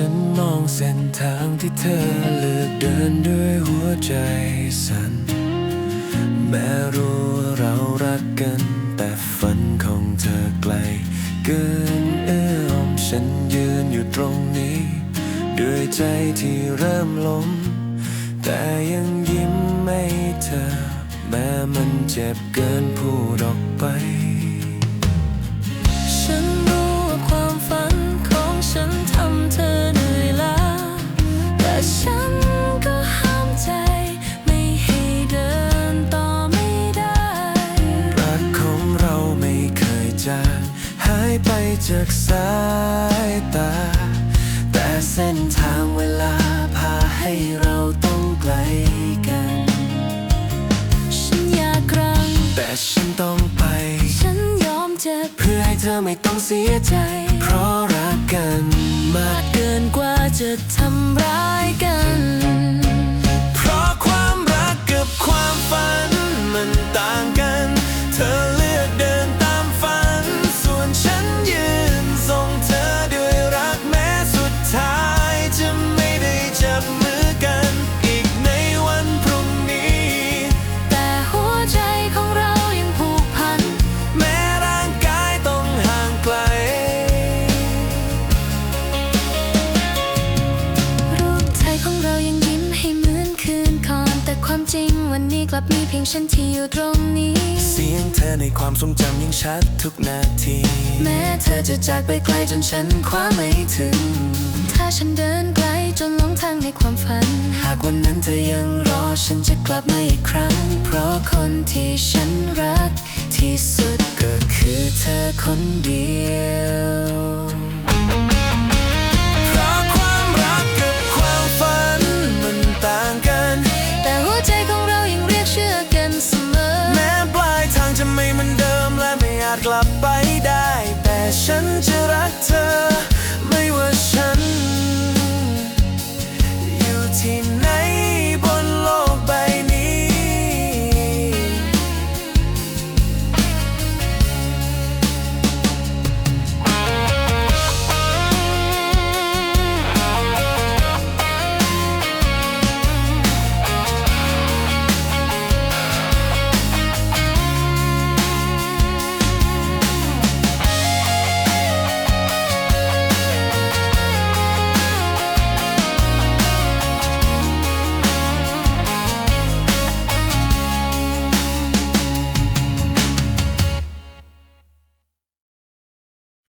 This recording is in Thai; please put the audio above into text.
ฉันมองเส้นทางที่เธอเลือกเดินด้วยหัวใจสั่นแม้รู้ว่าเรารักกัน แต่ฝันของเธอไกล เกินเอื้อมฉันยืนอยู่ตรงนี้ ด้วยใจที่เริ่มล้ม แต่ยังยิ้มไม่เธอ แม้มันเจ็บเกินผู้ดอก จากสายตา แต่เส้นทางเวลาพาให้เราต้องไกลกัน ฉันอยากรังแต่ฉันต้องไป ฉันยอมเจ็บเพื่อให้เธอไม่ต้องเสียใจ เพราะรักกัน มากเกินกว่าจะทำร้ายกัน ความจริงวันนี้กลับมีเพียงฉันที่อยู่ตรงนี้ เสียงเธอในความทรงจำยังชัดทุกนาที แม้เธอจะจากไปไกลจนฉันคว้าไม่ถึง ถ้าฉันเดินไกลจนหลงทางในความฝัน หากวันนั้นเธอยังรอฉันจะกลับมาอีกครั้ง เพราะคนที่ฉันรักที่สุดก็คือเธอคนเดียว